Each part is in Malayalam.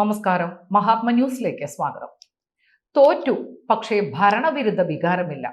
നമസ്കാരം. മഹാത്മ ന്യൂസിലേക്ക് സ്വാഗതം. തോറ്റു പക്ഷേ ഭരണവിരുദ്ധ വികാരമില്ല.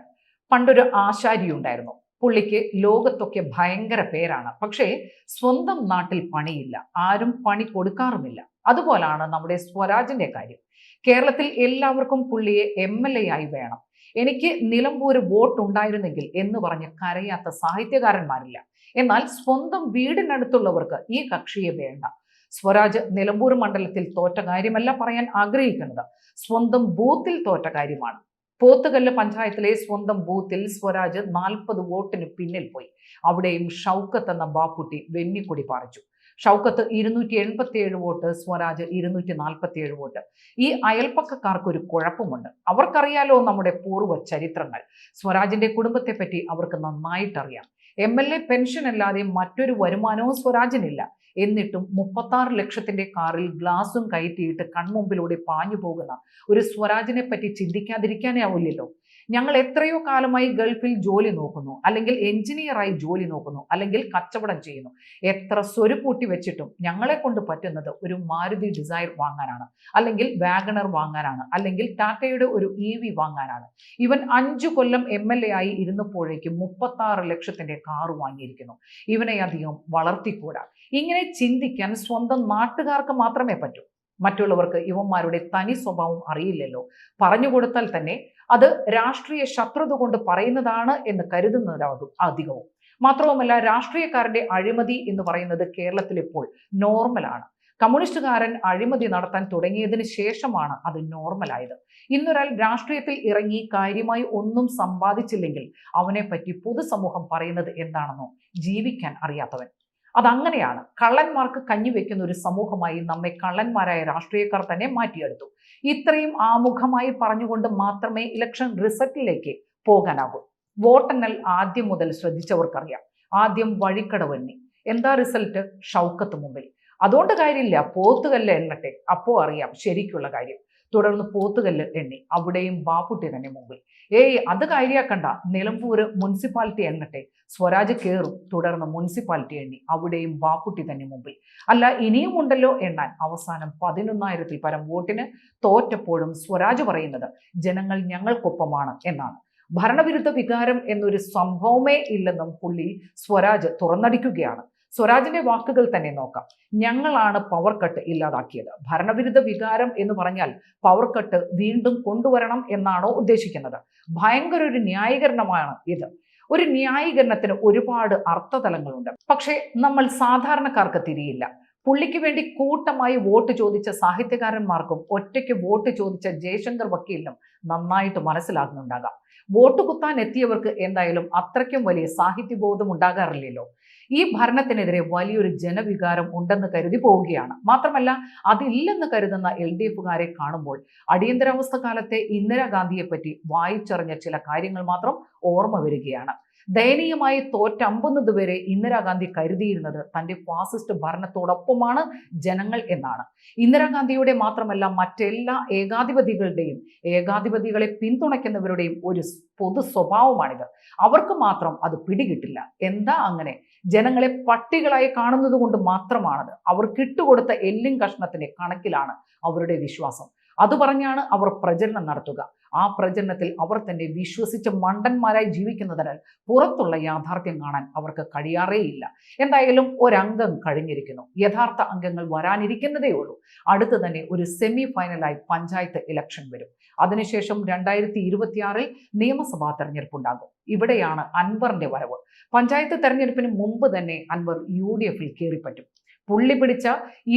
പണ്ടൊരു ആശാരി ഉണ്ടായിരുന്നു പുള്ളിക്ക് ലോകത്തൊക്കെ ഭയങ്കര പേരാണ്. പക്ഷേ സ്വന്തം നാട്ടിൽ പണിയില്ല. ആരും പണി കൊടുക്കാറുമില്ല. അതുപോലാണ് നമ്മുടെ സ്വരാജിന്റെ കാര്യം. കേരളത്തിൽ എല്ലാവർക്കും പുള്ളിയെ എം എൽ എ ആയി വേണം. എനിക്ക് നിലമ്പൂര് വോട്ട് ഉണ്ടായിരുന്നെങ്കിൽ എന്ന് പറഞ്ഞ് കരയാത്ത സാഹിത്യകാരന്മാരില്ല. എന്നാൽ സ്വന്തം വീടിനടുത്തുള്ളവർക്ക് ഈ കക്ഷിയെ വേണ്ട. സ്വരാജ് നിലമ്പൂർ മണ്ഡലത്തിൽ തോറ്റ കാര്യമല്ല പറയാൻ ആഗ്രഹിക്കുന്നത്. സ്വന്തം ബൂത്തിൽ തോറ്റ കാര്യമാണ്. പോത്തുകല്ല് പഞ്ചായത്തിലെ സ്വന്തം ബൂത്തിൽ സ്വരാജ് നാൽപ്പത് വോട്ടിന് പിന്നിൽ പോയി. അവിടെയും ഷൗക്കത്ത് എന്ന ബാപ്പുട്ടി വെന്നിക്കൊടി പാറിച്ചു. ഷൗക്കത്ത് ഇരുന്നൂറ്റി എൺപത്തി ഏഴ് വോട്ട് സ്വരാജ് ഇരുന്നൂറ്റി നാൽപ്പത്തി ഏഴ് വോട്ട്. ഈ അയൽപ്പക്കക്കാർക്ക് ഒരു കുഴപ്പമുണ്ട്. അവർക്കറിയാലോ നമ്മുടെ പൂർവ ചരിത്രങ്ങൾ. സ്വരാജിന്റെ കുടുംബത്തെ പറ്റി അവർക്ക് നന്നായിട്ടറിയാം. എം എൽ എ പെൻഷൻ അല്ലാതെ മറ്റൊരു വരുമാനവും സ്വരാജിനില്ല. എന്നിട്ടും മുപ്പത്താറ് ലക്ഷത്തിന്റെ കാറിൽ ഗ്ലാസും കയറ്റിയിട്ട് കൺമുമ്പിലൂടെ പാഞ്ഞു പോകുന്ന ഒരു സ്വരാജിനെ പറ്റി ചിന്തിക്കാതിരിക്കാനേ ആവില്ലല്ലോ ഞങ്ങൾ എത്രയോ കാലമായി ഗൾഫിൽ ജോലി നോക്കുന്നു. അല്ലെങ്കിൽ എഞ്ചിനീയറായി ജോലി നോക്കുന്നു. അല്ലെങ്കിൽ കച്ചവടം ചെയ്യുന്നു. എത്ര സ്വരുക്കൂട്ടി വെച്ചിട്ടും ഞങ്ങളെ കൊണ്ട് പറ്റുന്നത് ഒരു മാരുതി ഡിസൈർ വാങ്ങാനാണ്. അല്ലെങ്കിൽ വാഗണർ വാങ്ങാനാണ്. അല്ലെങ്കിൽ ടാറ്റയുടെ ഒരു ഇ വി വാങ്ങാനാണ്. ഇവൻ അഞ്ചു കൊല്ലം എം എൽ എ ആയി ഇരുന്നപ്പോഴേക്കും മുപ്പത്തി ആറ് ലക്ഷത്തിന്റെ കാർ വാങ്ങിയിരിക്കുന്നു. ഇവനെ അധികം വളർത്തിക്കൂടാ. ഇങ്ങനെ ചിന്തിക്കാൻ സ്വന്തം നാട്ടുകാർക്ക് മാത്രമേ പറ്റൂ. മറ്റുള്ളവർക്ക് ഇവന്മാരുടെ തനി സ്വഭാവം അറിയില്ലല്ലോ. പറഞ്ഞു കൊടുത്താൽ തന്നെ അത് രാഷ്ട്രീയ ശത്രുത കൊണ്ട് പറയുന്നതാണ് എന്ന് കരുതുന്നവരാകും അധികവും. മാത്രവുമല്ല രാഷ്ട്രീയക്കാരന്റെ അഴിമതി എന്ന് പറയുന്നത് കേരളത്തിൽ ഇപ്പോൾ നോർമലാണ് കമ്മ്യൂണിസ്റ്റുകാരൻ അഴിമതി നടത്താൻ തുടങ്ങിയതിന് ശേഷമാണ് അത് നോർമലായത് ഇന്നൊരാൾ രാഷ്ട്രീയത്തിൽ ഇറങ്ങി കാര്യമായി ഒന്നും സമ്പാദിച്ചില്ലെങ്കിൽ അവനെ പറ്റി പൊതുസമൂഹം പറയുന്നത് എന്താണെന്നോ ജീവിക്കാൻ അറിയാത്തവൻ. അതങ്ങനെയാണ്. കള്ളന്മാർക്ക് കഞ്ഞി വെക്കുന്ന ഒരു സമൂഹമായി നമ്മെ കള്ളന്മാരായ രാഷ്ട്രീയക്കാർ തന്നെ മാറ്റിയെടുത്തു. ഇത്രയും ആമുഖമായി പറഞ്ഞുകൊണ്ട് മാത്രമേ ഇലക്ഷൻ റിസൾട്ടിലേക്ക് പോകാനാകൂ. വോട്ടെണ്ണൽ ആദ്യം മുതൽ ശ്രദ്ധിച്ചവർക്കറിയാം. ആദ്യം വഴിക്കടവെണ്ണി എന്താ റിസൾട്ട് ഷൗക്കത്ത് മുമ്പിൽ. അതുകൊണ്ട് കാര്യമില്ല. പോത്തുകല്ല എണ്ണട്ടെ. അപ്പോൾ അറിയാം. ശരിക്കുള്ള കാര്യം. തുടർന്ന് പോത്തുകല്ല് എണ്ണി. അവിടെയും ബാപ്പുട്ടി തന്നെ മുമ്പിൽ. ഏയ് അത് കാര്യാക്കണ്ട. നിലമ്പൂര് മുനിസിപ്പാലിറ്റി എണ്ണട്ടെ സ്വരാജ് കയറും തുടർന്ന് മുനിസിപ്പാലിറ്റി എണ്ണി. അവിടെയും ബാപ്പുട്ടി തന്നെ മുമ്പിൽ. അല്ല ഇനിയും ഉണ്ടല്ലോ എണ്ണാൻ. അവസാനം പതിനൊന്നായിരത്തിൽ പരം വോട്ടിന് തോറ്റപ്പോഴും സ്വരാജ് പറയുന്നത് ജനങ്ങൾ ഞങ്ങൾക്കൊപ്പമാണ് എന്നാണ്. ഭരണവിരുദ്ധ വികാരം എന്നൊരു സംഭവമേ ഇല്ലെന്നും പുള്ളി സ്വരാജ് തുറന്നടിക്കുകയാണ്. സ്വരാജിന്റെ വാക്കുകൾ തന്നെ നോക്കാം. ഞങ്ങളാണ് പവർ കട്ട് ഇല്ലാതാക്കിയത്. ഭരണവിരുദ്ധ വികാരം എന്ന് പറഞ്ഞാൽ പവർ കട്ട് വീണ്ടും കൊണ്ടുവരണം എന്നാണോ ഉദ്ദേശിക്കുന്നത്? ഭയങ്കര ഒരു ന്യായീകരണമാണ് ഇത്. ഒരു ന്യായീകരണത്തിന് ഒരുപാട് അർത്ഥതലങ്ങളുണ്ട്. പക്ഷേ നമ്മൾ സാധാരണക്കാർക്ക് തിരിയില്ല. പുള്ളിക്ക് വേണ്ടി കൂട്ടമായി വോട്ട് ചോദിച്ച സാഹിത്യകാരന്മാർക്കും ഒറ്റയ്ക്ക് വോട്ട് ചോദിച്ച ജയശങ്കർ വക്കീലിനും നന്നായിട്ട് മനസ്സിലാകുന്നുണ്ടാകാം. വോട്ട് കുത്താൻ എത്തിയവർക്ക് എന്തായാലും അത്രയ്ക്കും വലിയ സാഹിത്യബോധം ഉണ്ടാകാറില്ലല്ലോ. ഈ ഭരണത്തിനെതിരെ വലിയൊരു ജനവികാരം ഉണ്ടെന്ന് കരുതി പോവുകയാണ്. മാത്രമല്ല അതില്ലെന്ന് കരുതുന്ന എൽ ഡി എഫുകാരെ കാണുമ്പോൾ അടിയന്തരാവസ്ഥ കാലത്തെ ഇന്ദിരാഗാന്ധിയെ പറ്റി വായിച്ചറിഞ്ഞ ചില കാര്യങ്ങൾ മാത്രം ഓർമ്മ വരികയാണ്. ദയനീയമായി തോറ്റമ്പുന്നത് വരെ ഇന്ദിരാഗാന്ധി കരുതിയിരുന്നത് തന്റെ ഫാസിസ്റ്റ് ഭരണത്തോടൊപ്പമാണ് ജനങ്ങൾ എന്നാണ്. ഇന്ദിരാഗാന്ധിയുടെ മാത്രമല്ല മറ്റെല്ലാ ഏകാധിപതികളുടെയും ഏകാധിപതികളെ പിന്തുണയ്ക്കുന്നവരുടെയും ഒരു പൊതു സ്വഭാവമാണിത്. അവർക്ക് മാത്രം അത് പിടികിട്ടില്ല. എന്താ അങ്ങനെ? ജനങ്ങളെ പട്ടികളായി കാണുന്നത് കൊണ്ട് മാത്രമാണത്. അവർ കിട്ടുകൊടുത്ത എല്ലും കഷ്ണത്തിന്റെ കണക്കിലാണ് അവരുടെ വിശ്വാസം. അത് പറഞ്ഞാണ് അവർ പ്രചരണം നടത്തുക. ആ പ്രചരണത്തിൽ അവർ തന്നെ വിശ്വസിച്ച് മണ്ടന്മാരായി ജീവിക്കുന്നതിനാൽ പുറത്തുള്ള യാഥാർത്ഥ്യം കാണാൻ അവർക്ക് കഴിയാറേയില്ല. എന്തായാലും ഒരംഗം കഴിഞ്ഞിരിക്കുന്നു. യഥാർത്ഥ അംഗങ്ങൾ വരാനിരിക്കുന്നതേ ഉള്ളൂ. അടുത്ത് തന്നെ ഒരു സെമി ഫൈനലായി പഞ്ചായത്ത് ഇലക്ഷൻ വരും. അതിനുശേഷം രണ്ടായിരത്തി ഇരുപത്തിയാറിൽ നിയമസഭാ തെരഞ്ഞെടുപ്പ് ഉണ്ടാകും ഇവിടെയാണ് അൻവറിന്റെ വരവ്. പഞ്ചായത്ത് തെരഞ്ഞെടുപ്പിന് മുമ്പ് തന്നെ അൻവർ യു ഡി എഫിൽ കയറിപ്പറ്റും പുള്ളി പിടിച്ച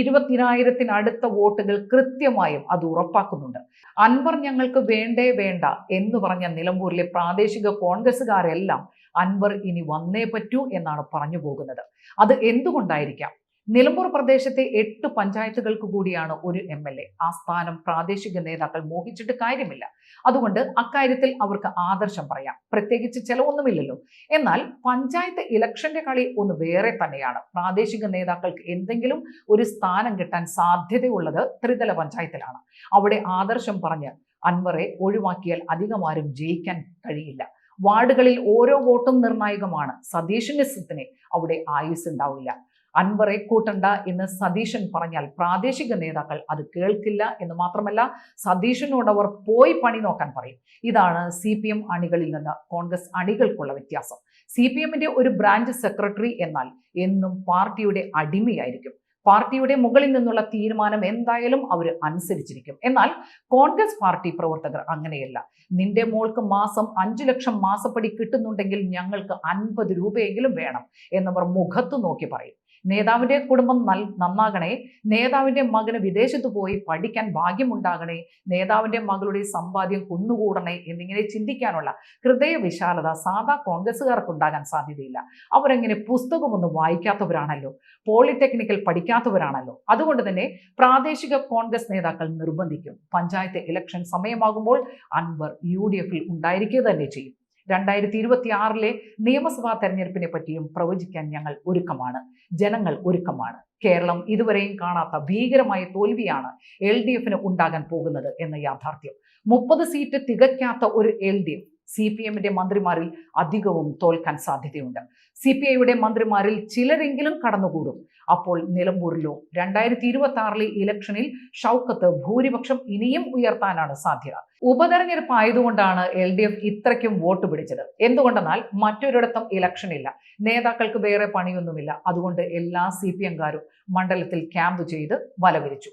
ഇരുപത്തിനായിരത്തിനടുത്ത വോട്ടുകൾ കൃത്യമായും അത് ഉറപ്പാക്കുന്നുണ്ട്. അൻവർ ഞങ്ങൾക്ക് വേണ്ടേ വേണ്ട എന്ന് പറഞ്ഞ നിലമ്പൂരിലെ പ്രാദേശിക കോൺഗ്രസ്സുകാരെല്ലാം അൻവർ ഇനി വന്നേ പറ്റൂ എന്നാണ് പറഞ്ഞു പോകുന്നത്. അത് എന്തുകൊണ്ടായിരിക്കാം? നിലമ്പൂർ പ്രദേശത്തെ എട്ട് പഞ്ചായത്തുകൾക്ക് കൂടിയാണ് ഒരു എം എൽ എ. ആ സ്ഥാനം പ്രാദേശിക നേതാക്കൾ മോഹിച്ചിട്ട് കാര്യമില്ല. അതുകൊണ്ട് അക്കാര്യത്തിൽ അവർക്ക് ആദർശം പറയാം. പ്രത്യേകിച്ച് ചിലവൊന്നുമില്ലല്ലോ. എന്നാൽ പഞ്ചായത്ത് ഇലക്ഷന്റെ കളി ഒന്ന് വേറെ തന്നെയാണ്. പ്രാദേശിക നേതാക്കൾക്ക് എന്തെങ്കിലും ഒരു സ്ഥാനം കിട്ടാൻ സാധ്യതയുള്ളത് ത്രിതല പഞ്ചായത്തിലാണ്. അവിടെ ആദർശം പറഞ്ഞ് അൻവറെ ഒഴിവാക്കിയാൽ അധികമാരും ജയിക്കാൻ കഴിയില്ല. വാർഡുകളിൽ ഓരോ വോട്ടും നിർണായകമാണ്. സതീഷിനിസത്തിന് അവിടെ ആയുസ് ഉണ്ടാവില്ല. അൻവറെ കൂട്ടണ്ട എന്ന് സതീശൻ പറഞ്ഞാൽ പ്രാദേശിക നേതാക്കൾ അത് കേൾക്കില്ല എന്ന് മാത്രമല്ല സതീശനോട് അവർ പോയി പണി നോക്കാൻ പറയും. ഇതാണ് സി പി എം അണികളിൽ നിന്ന് കോൺഗ്രസ് അണികൾക്കുള്ള വ്യത്യാസം. സി പി എമ്മിന്റെ ഒരു ബ്രാഞ്ച് സെക്രട്ടറി എന്നാൽ എന്നും പാർട്ടിയുടെ അടിമയായിരിക്കും. പാർട്ടിയുടെ മുകളിൽ നിന്നുള്ള തീരുമാനം എന്തായാലും അവർ അനുസരിച്ചിരിക്കും. എന്നാൽ കോൺഗ്രസ് പാർട്ടി പ്രവർത്തകർ അങ്ങനെയല്ല. നിന്റെ മോൾക്ക് മാസം അഞ്ചു ലക്ഷം മാസപ്പടി കിട്ടുന്നുണ്ടെങ്കിൽ ഞങ്ങൾക്ക് അൻപത് രൂപയെങ്കിലും വേണം എന്നവർ മുഖത്ത് നോക്കി പറയും. നേതാവിന്റെ കുടുംബം നന്നാകണേ. നേതാവിന്റെ മകന് വിദേശത്ത് പോയി പഠിക്കാൻ ഭാഗ്യമുണ്ടാകണേ. നേതാവിന്റെ മകളുടെ സമ്പാദ്യം കുന്നുകൂടണേ എന്നിങ്ങനെ ചിന്തിക്കാനുള്ള ഹൃദയ വിശാലത സാധാ കോൺഗ്രസ്സുകാർക്ക് ഉണ്ടാകാൻ സാധ്യതയില്ല. അവരെങ്ങനെ പുസ്തകമൊന്നും വായിക്കാത്തവരാണല്ലോ. പോളിടെക്നിക്കൽ പഠിക്കാത്തവരാണല്ലോ. അതുകൊണ്ട് തന്നെ പ്രാദേശിക കോൺഗ്രസ് നേതാക്കൾ നിർബന്ധിക്കും. പഞ്ചായത്ത് ഇലക്ഷൻ സമയമാകുമ്പോൾ അൻവർ യു ഡി എഫിൽ ഉണ്ടായിരിക്കുക തന്നെ ചെയ്യും. രണ്ടായിരത്തി ഇരുപത്തി ആറിലെ നിയമസഭാ തെരഞ്ഞെടുപ്പിനെ പറ്റിയും പ്രവചിക്കാൻ ഞങ്ങൾ ഒരുക്കമാണ്. ജനങ്ങൾ ഒരുക്കമാണ്. കേരളം ഇതുവരെയും കാണാത്ത ഭീകരമായ തോൽവിയാണ് എൽ ഡി എഫിന് ഉണ്ടാകാൻ പോകുന്നത് എന്ന യാഥാർത്ഥ്യം. മുപ്പത് സീറ്റ് തികയ്ക്കാത്ത ഒരു L D F C P എമ്മിന്റെ മന്ത്രിമാരിൽ അധികവും തോൽക്കാൻ സാധ്യതയുണ്ട്. സി പി ഐയുടെ മന്ത്രിമാരിൽ ചിലരെങ്കിലും കടന്നുകൂടും. അപ്പോൾ നിലമ്പൂരിലോ രണ്ടായിരത്തി ഇരുപത്തി ആറിലെ ഇലക്ഷനിൽ ഷൗക്കത്ത് ഭൂരിപക്ഷം ഇനിയും ഉയർത്താനാണ് സാധ്യത. ഉപതെരഞ്ഞെടുപ്പ് ആയതുകൊണ്ടാണ് എൽ ഡി എഫ് ഇത്രയ്ക്കും വോട്ട് പിടിച്ചത്. എന്തുകൊണ്ടെന്നാൽ മറ്റൊരിടത്തും ഇലക്ഷൻ ഇല്ല. നേതാക്കൾക്ക് വേറെ പണിയൊന്നുമില്ല. അതുകൊണ്ട് എല്ലാ സി പി എംകാരും മണ്ഡലത്തിൽ ക്യാമ്പ് ചെയ്ത് വലവിരിച്ചു.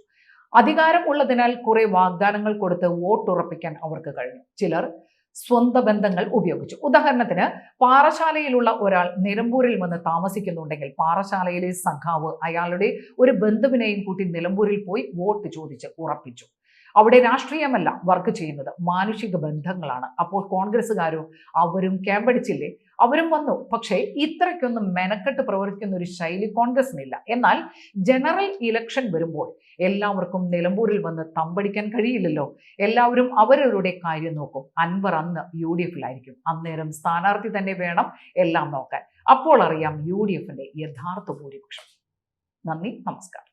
അധികാരം ഉള്ളതിനാൽ കുറെ വാഗ്ദാനങ്ങൾ കൊടുത്ത് വോട്ടുറപ്പിക്കാൻ അവർക്ക് കഴിഞ്ഞു. ചിലർ സ്വന്തം ബന്ധങ്ങൾ ഉപയോഗിച്ചു. ഉദാഹരണത്തിന് പാറശാലയിലുള്ള ഒരാൾ നിലമ്പൂരിൽ വന്ന് താമസിക്കുന്നുണ്ടെങ്കിൽ പാറശാലയിലെ സഖാവ് അയാളുടെ ഒരു ബന്ധുവിനെയും കൂട്ടി നിലമ്പൂരിൽ പോയി വോട്ട് ചോദിച്ച് ഉറപ്പിച്ചു. അവിടെ രാഷ്ട്രീയമല്ല വർക്ക് ചെയ്യുന്നത് മാനുഷിക ബന്ധങ്ങളാണ്. അപ്പോൾ കോൺഗ്രസ്സുകാരോ അവരും ക്യാമ്പടിച്ചില്ലേ അവരും വന്നു. പക്ഷേ ഇത്രയ്ക്കൊന്നും മെനക്കെട്ട് പ്രവർത്തിക്കുന്ന ഒരു ശൈലി കോൺഗ്രസിനില്ല എന്നാൽ ജനറൽ ഇലക്ഷൻ വരുമ്പോൾ എല്ലാവർക്കും നിലമ്പൂരിൽ വന്ന് തമ്പടിക്കാൻ കഴിയില്ലല്ലോ. എല്ലാവരും അവരവരുടെ കാര്യം നോക്കും. അൻവർ അന്ന് യു ഡി എഫിലായിരിക്കും. അന്നേരം സ്ഥാനാർത്ഥി തന്നെ വേണം എല്ലാം നോക്കാൻ. അപ്പോൾ അറിയാം യു ഡി എഫിന്റെ യഥാർത്ഥ ഭൂരിപക്ഷം. നന്ദി നമസ്കാരം.